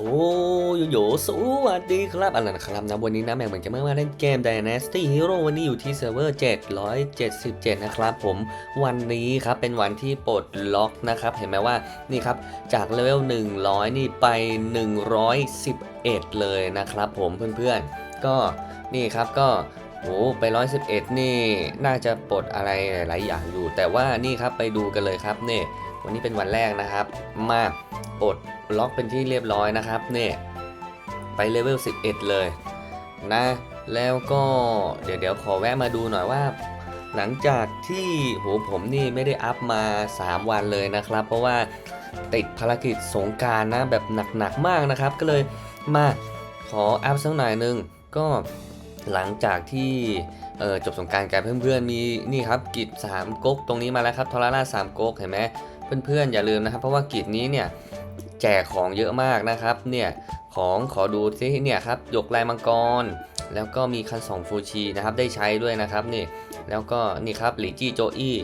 โอ้โยโยสวัสดีครับอันนั้นะครับนะวันนี้นะแม่งเหมือนจะไม่มาเล่นเกม Dynasty Hero วันนี้อยู่ที่เซิร์ฟเวอร์ 777 นะครับผมวันนี้ครับเป็นวันที่ปลดล็อกนะครับ เห็นไหมว่านี่ครับจากเลเวล 100 นี่ไป 111 เลยนะครับผมเพื่อนๆ ก็นี่ครับก็โอ้ไป 111 นี่น่าจะปลดอะไรหลายๆอย่างอยู่ แต่ว่านี่ครับไปดูกันเลยครับนี่ วันนี้เป็นวันแรกนะครับ มาปลดล็อกเป็นที่เรียบร้อยนะครับเนี่ยไปเลเวล 11 เลยนะ แล้วก็เดี๋ยวเดี๋ยวขอแวะมาดูหน่อยว่า หลังจากที่โหผมนี่ไม่ได้อัพมา 3 วันเลยนะครับ เพราะว่าติดภารกิจสงการนะแบบหนักๆมากนะครับ ก็เลยมาขออัพสักหน่อยหนึงก็หลังจากที่จบสงการกันเพื่อนๆมีนี่ครับกิจ3ก๊กตรงนี้มาแล้วครับทอร่าสามก๊กเห็นไหม เพื่อนๆอย่าลืมนะครับ เพราะว่ากิจนี้เนี่ยแจกของเยอะมากนะครับเนี่ยของขอดูที่เนี่ยครับหยกลายมังกร แล้วก็มีคันสองฟูชีนะครับได้ใช้ด้วยนะครับนี่แล้วก็นี่ครับหลีจี้โจอี้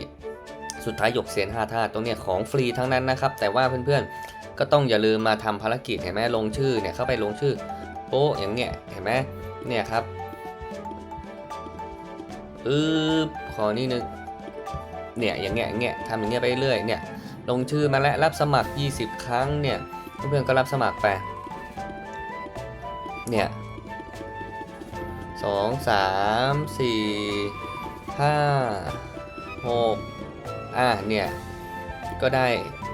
สุดท้ายหยกเซียน5ท่าตรงเนี้ยของฟรีทั้งนั้นนะครับ แต่ว่าเพื่อนๆก็ต้องอย่าลืมมาทำภารกิจเห็นไหมลงชื่อเนี่ยเข้าไปลงชื่อโป๊ะอย่างเนี้ยเห็นไหมเนี่ยครับอืบขอนี่นึงเนี่ยอย่างเงี้ยอย่างเงี้ยทำอย่างเงี้ยไปเรื่อยเนี่ย ลงชื่อมาแล้วรับสมัคร 20 ครั้งเนี่ยเพื่อนๆก็รับสมัครไป เนี่ยสองสามสี่ห้าหกอะเนี่ย ก็ได้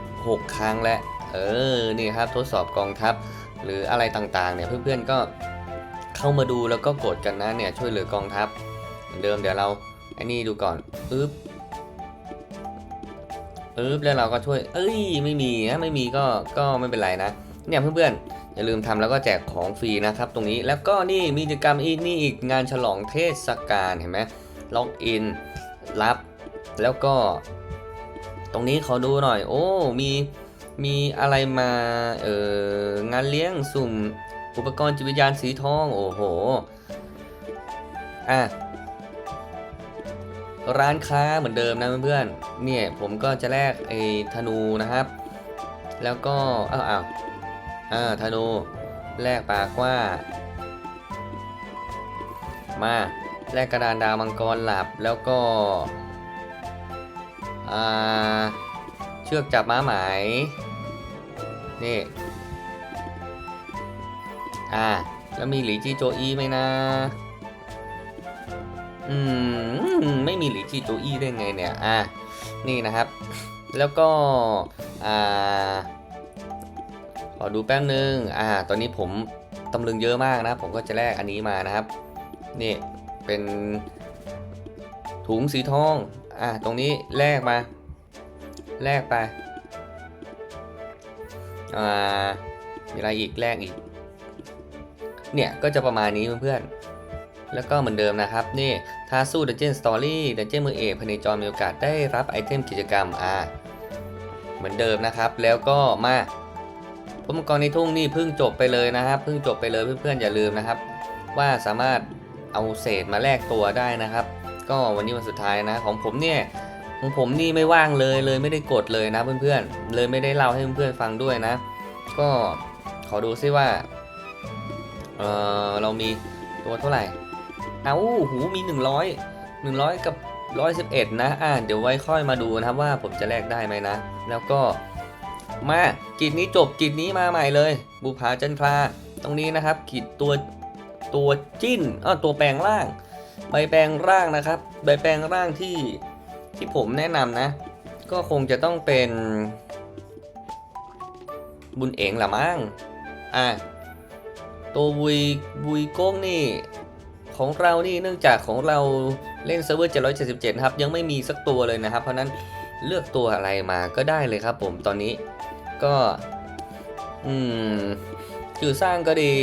6 ครั้งแล้ว เออ นี่ครับทดสอบกองทัพ หรืออะไรต่างๆ เนี่ยเพื่อนๆก็เข้ามาดูแล้วก็กดกันนะเนี่ยช่วยเหลือกองทัพเหมือนเดิมเดี๋ยวเราไอ้นี่ดูก่อนอึ๊บ ปึ๊บแล้วเราก็ช่วย เอ้ยไม่มีนะไม่มีก็ก็ไม่เป็นไรนะเนี่ยเพื่อนๆอย่าลืมทำแล้วก็แจกของฟรีนะครับ ตรงนี้แล้วก็นี่มีกิจกรรมอีกนี่อีกงานฉลองเทศกาลเห็นไหมล็อกอินรับแล้วก็ ตรงนี้ขอดูหน่อย โอ้มีมีอะไรมาเอองานเลี้ยงสุ่มอุปกรณ์จิตวิญญาณสีทอง โอ้โหอะ ร้านค้าเหมือนเดิมนะเพื่อนๆ เนี่ยผมก็จะแลกไอ้ธนูนะครับ แล้วก็อ้าวอ้าวอ่าธนูแลกปากว่า มาแลกกระดานดาวมังกรหลับแล้วก็อ่าเชือกจับม้าไหมนี่อ่าแล้วมีหลีจีโจอีไหมนะ อืมไม่มีหลีจีโจอี้ได้ไงเนี่ย อะ นี่นะครับ แล้วก็ อ่า ขอดูแป๊บนึง อ่า ตอนนี้ผมตำลึงเยอะมากนะ ผมก็จะแลกอันนี้มานะครับ นี่เป็นถุงสีทอง อ่าตรงนี้แลกมา แลกไป อ่า มีอะไรอีกแลกอีก เนี่ย ก็จะประมาณนี้เพื่อนๆ แล้วก็เหมือนเดิมนะครับนี่ท้าสู้ดันเจียนสตอรี่ดันเจียนมือเอกพเนจรมีโอกาสได้รับไอเทมกิจกรรมอ่าเหมือนเดิมนะครับ แล้วก็มาพวกมังกรในทุ่งนี่เพิ่งจบไปเลยนะครับเพิ่งจบไปเลยเพื่อนๆอย่าลืมนะครับ ว่าสามารถเอาเศษมาแลกตัวได้นะครับ ก็วันนี้วันสุดท้ายนะของผมเนี่ยของผมนี่ไม่ว่างเลยเลยไม่ได้กดเลยนะเพื่อนๆเลยไม่ได้เล่าให้เพื่อนๆฟังด้วยนะ ก็ขอดูซิว่าเออเรามีตัวเท่าไหร่ เอาหูมี100 100กับ111นะ อ่า เดี๋ยวไว้ค่อยมาดูนะครับว่าผมจะแลกได้ไหมนะ แล้วก็มากิจนี้จบกิจนี้มาใหม่เลย บุพาจันทราตรงนี้นะครับกิจตัวตัวจิ้นอ้าตัวแปลงร่าง ใบแปลงร่างนะครับ ใบแปลงร่างที่ที่ผมแนะนำนะ ก็คงจะต้องเป็น บุญเอ๋งละมั้งอะตัววุยวุยโก้งนี่ ของเรานี่เนื่องจากของเราเล่นเซิร์ฟเวอร์ 777 ครับ ยังไม่มีสักตัวเลยนะครับ เพราะนั้นเลือกตัวอะไรมาก็ได้เลยครับผมตอนนี้ก็ อืมจือสร้างก็ดี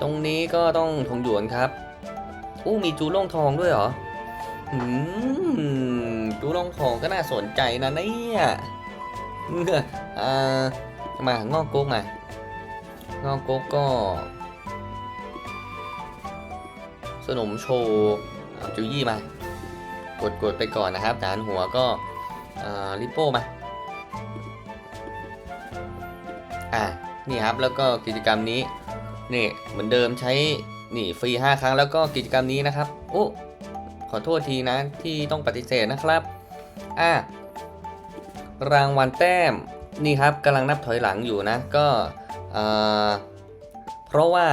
ตรงนี้ก็ต้องทงหยวนครับ อู้มีจูโล่งทองด้วยเหรออืมจูโล่งทองก็น่าสนใจนะเนี่ยอ่ามางอกกุ๊กมางอกกุ๊กก็ สนมโชว์จูยี่มากดกดไปก่อนนะครับฐานหัวก็อ่าลิปโป้มาอะนี่ครับแล้วก็กิจกรรมนี้นี่เหมือนเดิมใช้นี่ฟรี 5 ครั้งแล้วก็กิจกรรมนี้นะครับโอ้ขอโทษทีนะที่ต้องปฏิเสธนะครับอะรางวัลแต้มนี่ครับกำลังนับถอยหลังอยู่นะก็อ่อเพราะว่า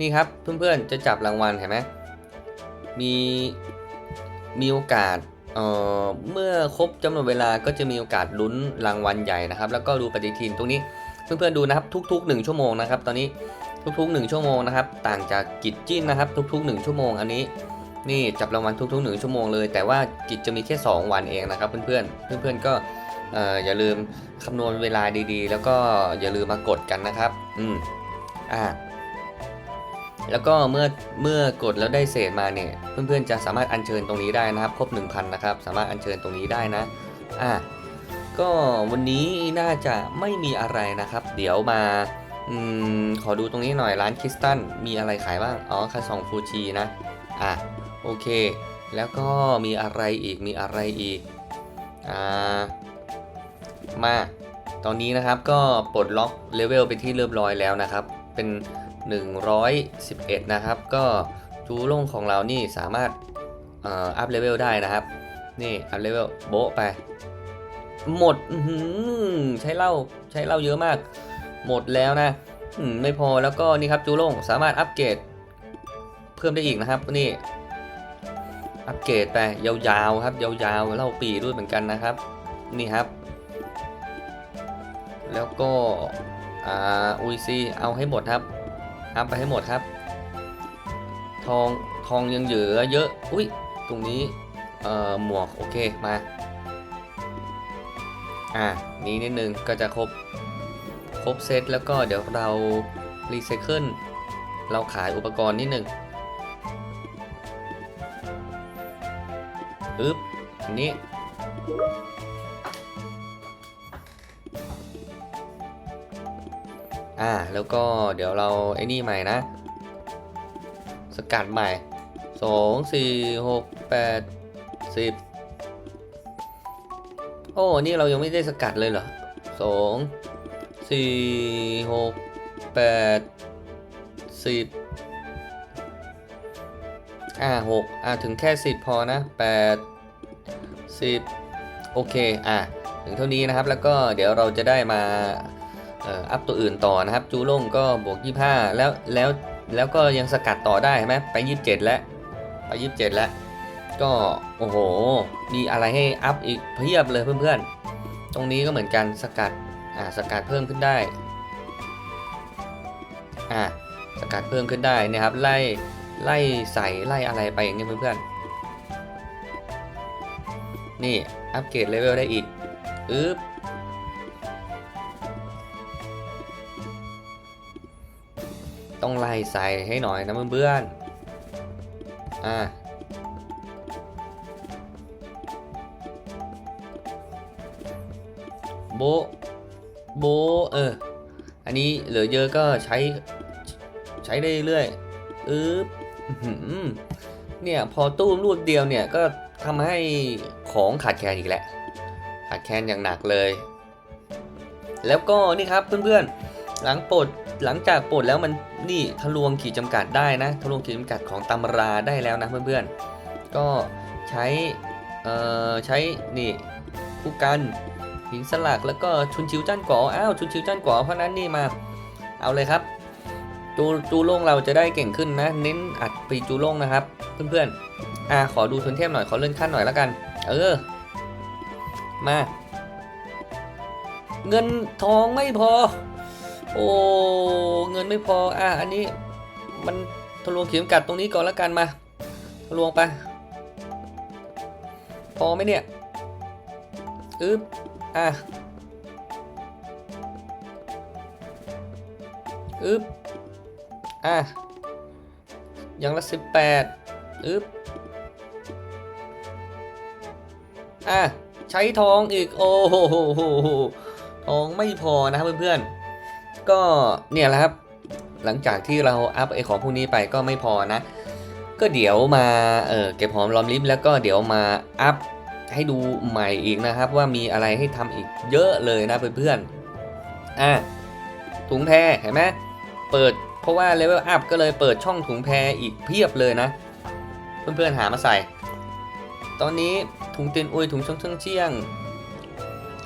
นี่ครับเพื่อนๆจะจับรางวัลเห็นไหม มีมีโอกาสเอ่อเมื่อครบจำนวนเวลาก็จะมีโอกาสลุ้นรางวัลใหญ่นะครับ แล้วก็ดูปฏิทินตรงนี้เพื่อนๆดูนะครับทุกๆ 1 ชั่วโมงนะครับตอนนี้ทุกๆ 1 ชั่วโมงนะครับ ต่างจากกิจจิ้นนะครับ ทุก ๆ 1 ชั่วโมง อันนี้ นี่จับรางวัลทุก ๆ 1 ชั่วโมงเลย แต่ว่ากิจจะมีแค่ 2 วันเองนะครับ เพื่อนๆเพื่อนๆก็เอออย่าลืมคำนวณเวลาดีๆ แล้วก็อย่าลืมมากดกันนะครับ อืมอ่า แล้วก็เมื่อเมื่อกดแล้วได้เศษมาเนี่ยเพื่อนๆจะสามารถอัญเชิญตรงนี้ได้นะครับ ครบ 1,000 นะครับ สามารถอัญเชิญตรงนี้ได้นะอ่าก็วันนี้น่าจะไม่มีอะไรนะครับ เดี๋ยวมาอมขอดูตรงนี้หน่อยร้านคริสตันมีอะไรขายบ้างอ๋อคาซองฟูจินะอะโอเค แล้วก็มีอะไรอีกมีอะไรอีกอ่ามาตอนนี้นะครับก็ปลดล็อกเลเวลไปที่เรียบร้อยแล้วนะครับ เป็น 111 นะครับ ก็จูโล่งของเรานี่สามารถอัพเลเวลได้นะครับ นี่อัพเลเวลโบะไป หมดหือใช้เหล้าใช้เหล้าเยอะมาก หมดแล้วนะไม่พอแล้วก็นี่ครับจูโล่งสามารถอัปเกรดเพิ่มได้อีกนะครับนี่อัปเกรดไปยาวๆครับ ยาวๆเล้าปีด้วยเหมือนกันนะครับ นี่ครับ แล้วก็อ่าอุยซีเอาให้หมดครับ อัพไปให้หมดครับ ทองทองยังเหลือเยอะ อุ้ยตรงนี้เอ่อหมวกโอเคมาอะนี้นิดนึงก็จะครบครบเซตแล้วก็เดี๋ยวเรารีไซเคิลเราขายอุปกรณ์นิดนึงอึ๊บอันนี้ อ่า แล้วก็เดี๋ยวเราไอ้นี่ใหม่นะ สกัดใหม่สองสี่หกแปดสิบโอ้นี่เรายังไม่ได้สกัดเลยเหรอสองสี่หกแปดสิบอ่าหกอ่าถึงแค่สิบพอนะแปดสิบโอเค อะถึงเท่านี้นะครับแล้วก็เดี๋ยวเราจะได้มา อัพตัวอื่นต่อนะครับ จูโล่งก็บวก 25 แล้วแล้วแล้วก็ยังสกัดต่อได้ใช่ไหมไป 27 แล้วไป 27 แล้ว ก็โอ้โห มีอะไรให้อัพอีกเพียบเลยเพื่อนๆ ตรงนี้ก็เหมือนกันสกัดอ่าสกัดเพิ่มขึ้นได้อ่าสกัดเพิ่มขึ้นได้นะครับไล่ไล่ใส่ไล่อะไรไปอย่างเงี้ยเพื่อนๆนี่อัปเกรดเลเวลได้อีกอึ๊บ ส่ใส่ให้หน่อยนะเพื่อนๆอ่าโบโบเออ อันนี้เหลือเยอะก็ใช้ใช้ได้เรื่อยๆอึ๊บอื้อหือเนี่ยพอตู้รูดเดียวเนี่ยก็ทำให้ของขาดแคลนอีกแล้วขาดแคลนอย่างหนักเลย แล้วก็นี่ครับเพื่อนๆ หลังปลด หลังจากปลดแล้วมันนี่ทะลวงขีดจำกัดได้นะทะลวงขีดจำกัดของตำราได้แล้วนะเพื่อนๆ ก็ใช้เอ่อใช้นี่ผู้กันหินสลักแล้วก็ชุนชิวจ้านก๋ออ้าวชุนชิวจ้านก๋อเพราะนั้นนี่มาเอาเลยครับจูจูโล่งเราจะได้เก่งขึ้นนะ เน้นอัดปีจูโล่งนะครับ เพื่อนๆอ่าขอดูทนเทพหน่อยขอเลื่อนขั้นหน่อยแล้วกัน เออ มา เงินทองไม่พอ โอ้เงินไม่พออะอันนี้มันทะลวงเขีดจำกัดตรงนี้ก่อนแล้วกันมาทะลวงไปพอไหมเนี่ยอึ๊บอะอึ๊บอะอย่างละสิบแปดอึ๊บอะใช้ทองอีก โอ้โหทองไม่พอนะเพื่อนๆ ก็เนี่ยแหละครับ หลังจากที่เราอัพไอของพวกนี้ไปก็ไม่พอนะ ก็เดี๋ยวมาเออเก็บหอมรอมริบแล้วก็เดี๋ยวมาอัพให้ดูใหม่อีกนะครับ ว่ามีอะไรให้ทำอีกเยอะเลยนะเพื่อนๆอะถุงแพรเห็นไหมเปิดเพราะว่าเลเวลอัพก็เลยเปิดช่องถุงแพรอีกเพียบเลยนะ เพื่อนๆหามาใส่ ตอนนี้ถุงเตีนอุยถุงช่องเชิงเชียง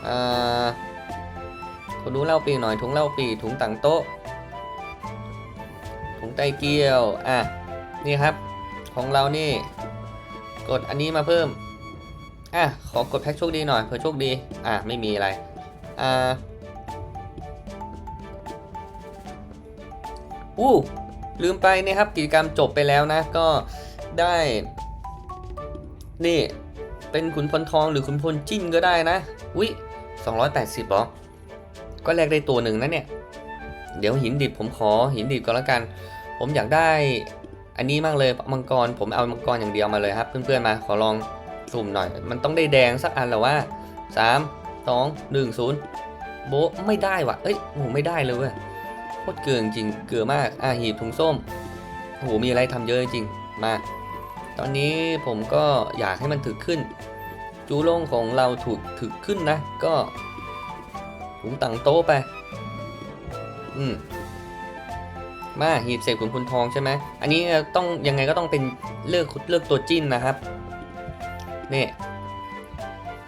อ่า คนดูเล่าปีหน่อยถุงเล่าปีถุงต่างโต๊ะ ถุงไตเกียวอะนี่ครับ ของเรานี่ กดอันนี้มาเพิ่มอะขอกดแพ็คโชคดีหน่อยเผื่อโชคดีอะไม่มีอะไรอ่าอู้ลืมไปนี่ครับกิจกรรมจบไปแล้วนะก็ได้ นี่ เป็นขุนพลทองหรือขุนพลจิ้นก็ได้นะวิ280หรอ ก็แลกได้ตัวหนึ่งนะเนี่ย เดี๋ยวหินดิบผมขอหินดิบก็แล้วกัน ผมอยากได้อันนี้มากเลยมังกรผมเอามังกรอย่างเดียวมาเลยครับ เพื่อนๆมาขอลองสุ่มหน่อย มันต้องได้แดงสักอันและว่า 3 2 1 0 โบไม่ได้วะเอ้ยโหไม่ได้เลยเว้ยโคตรเกลือจริงเกลือมากอะหีบถุงส้มโอ้โหมีอะไรทำเยอะจริงมา ตอนนี้ผมก็อยากให้มันถึกขึ้น จูโลงของเราถูกถึกขึ้นนะ ก็ ถุงตังโต๊ะไป อืมมาหีบเศษขุนพลทองใช่ไหมอันนี้ต้องยังไงก็ต้องเป็นเลือกเลือกตัวจิ้นนะครับนี่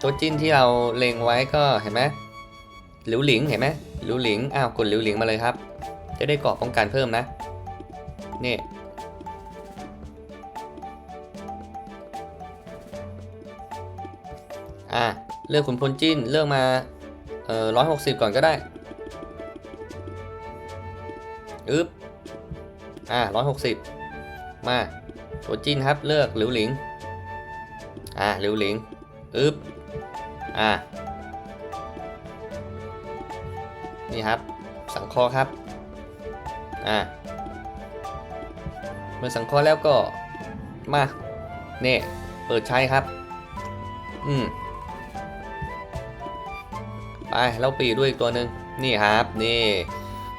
ตัวจิ้นที่เราเล็งไว้ก็เห็นไหมหลิวหลิงเห็นไหมหลิวหลิงอ้าวกดหลิวหลิงมาเลยครับ จะได้เกาะป้องกันเพิ่มนะนี่อะเลือกขุนพลจิ้นเลือกมา เออร้อยหกสิบก่อนก็ได้อึ๊บ อ่าร้อยหกสิบมา ตัวจิ้นครับ เลือกหลิวหลิง อ่าหลิวหลิง อึ๊บ อ่า นี่ครับ สังคราะห์ครับ อ่า เมื่อสังคราะห์แล้วก็ มา เนี่ย เปิดใช้ครับ อืม แล้วปีด้วยอีกตัวหนึ่งนี่ครับ นี่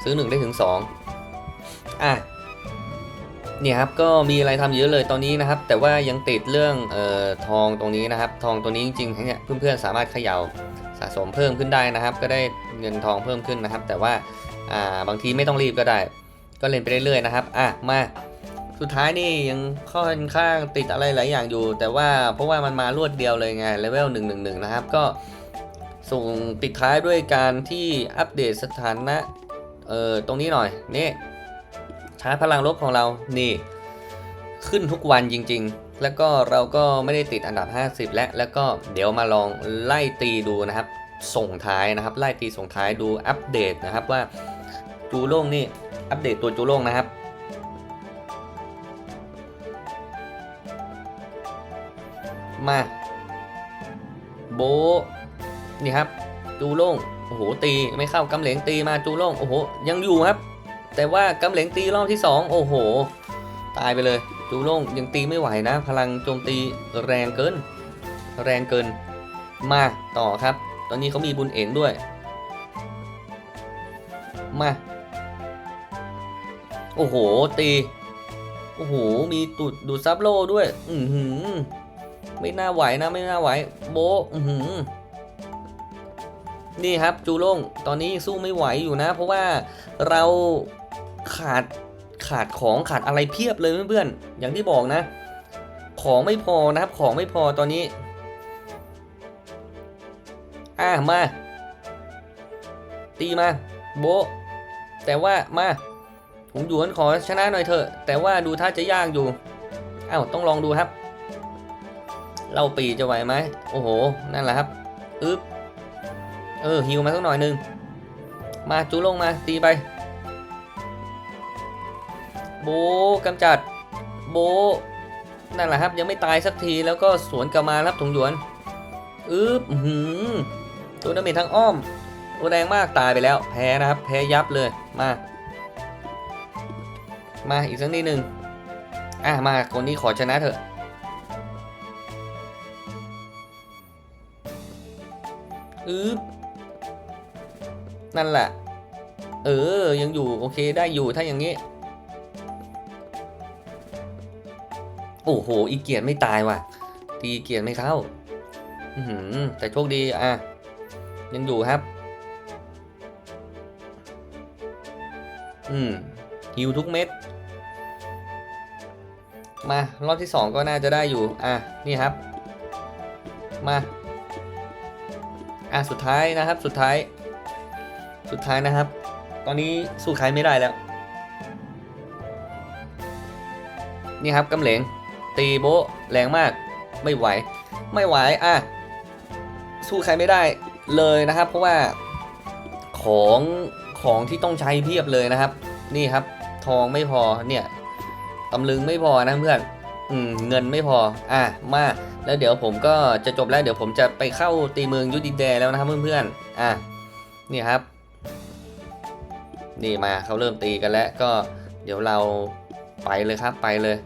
ซื้อหนึ่งได้ถึงสองอะนี่ครับก็มีอะไรทำเยอะเลยตอนนี้นะครับ แต่ว่ายังติดเรื่องเอ่อทองตรงนี้นะครับ ทองตัวนี้จริงๆเนี่ยเพื่อนๆสามารถเขย่าสะสมเพิ่มขึ้นได้นะครับ ก็ได้เงินทองเพิ่มขึ้นนะครับ แต่ว่าอ่าบางทีไม่ต้องรีบก็ได้ ก็เล่นไปเรื่อยๆนะครับอะมาสุดท้ายนี่ยังค่อนข้างติดอะไรหลายอย่างอยู่ แต่ว่าเพราะว่ามันมารวดเดียวเลยไงเลเวล111 นะครับ ก็ ส่งปิดท้ายด้วยการที่อัปเดตสถานะเอ่อตรงนี้หน่อยนี่ชาร์จพลังลบของเรานี่ ขึ้นทุกวันจริง ๆ แล้วก็เราก็ไม่ได้ติดอันดับ 50 และแล้วก็เดี๋ยวมาลองไล่ตีดูนะครับ ส่งท้ายนะครับ ไล่ตีส่งท้ายดูอัปเดตนะครับว่าจูโล่งนี่อัปเดตตัวจูโล่งนะครับมาโบ นี่ครับ จูโล่งโอ้โหตีไม่เข้ากำเหลงตีมาจูโล่งโอ้โหยังอยู่ครับ แต่ว่ากำเหลงตีรอบที่ 2 โอ้โห ตายไปเลย จูโล่งยังตีไม่ไหวนะ พลังโจมตีแรงเกิน แรงเกินมาต่อครับ ตอนนี้เขามีบุญเอ๋งด้วย มา โอ้โหตี โอ้โหมีตูดดูดซับโลด้วย อือหือไม่น่าไหวนะไม่น่าไหว โบอือหือ นี่ครับจูโล่งตอนนี้สู้ไม่ไหวอยู่นะ เพราะว่าเราขาดขาดของขาดอะไรเพียบเลยเพื่อนๆอย่างที่บอกนะ ของไม่พอนะครับของไม่พอตอนนี้ อะมา ตีมา โบแต่ว่ามาผมหยวนขอชนะหน่อยเถอะ แต่ว่าดูท่าจะยากอยู่อ้าวต้องลองดูครับ เราปีจะไหวไหมโอ้โหนั่นแหละครับอึ๊บ ออฮิวมาสักหน่อยหนึงมาจูลงมาตีไปโบกำจัดโบนั่นแหละครับยังไม่ตายสักทีแล้วก็สวนกลับมาครับถุงหยวนอึ๊บอื้อหือตัวดาเมจทางอ้อมตัวแรงมากตายไปแล้วแพ้นะครับแพ้ยับเลยมา มาอีกสักนิดหนึ่งอะมาคนนี้ขอชนะเถอะอึ๊บ นั่นแหละ เออ ยังอยู่ โอเคได้อยู่ถ้าอย่างนี้ โอ้โห อีเกียรไม่ตายว่ะ ตีเกียรไม่เข้า อือหือแต่โชคดี อะ ยังอยู่ครับ อืมฮิวทุกเม็ด มารอบที่2ก็น่าจะได้อยู่ อะ นี่ครับ มา อะ สุดท้ายนะครับ สุดท้าย สุดท้ายนะครับ ตอนนี้สู้ใครไม่ได้แล้ว นี่ครับกำเหลง ตีโบแรงมาก ไม่ไหว ไม่ไหว อะ สู้ใครไม่ได้เลยนะครับ เพราะว่าของของที่ต้องใช้เพียบเลยนะครับ นี่ครับ ทองไม่พอเนี่ยตำลึงไม่พอนะเพื่อนอืมเงินไม่พอ อะมาแล้วเดี๋ยวผมก็จะจบแล้วเดี๋ยวผมจะไปเข้าตีเมืองยุดิแดนแล้วนะครับเพื่อนๆอะนี่ครับ นี่มาเขาเริ่มตีกันแล้วก็เดี๋ยวเราไปเลยครับไปเลย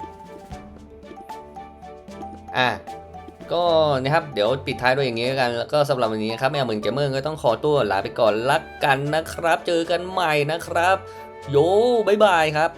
อะก็นะครับเดี๋ยวปิดท้ายด้วยอย่างนี้กันแล้วก็สำหรับวันนี้ครับแมวเหมือนเกมเมอร์ก็ต้องขอตัวลาไปก่อนลักกันนะครับ เจอกันใหม่นะครับ โยบายบายครับ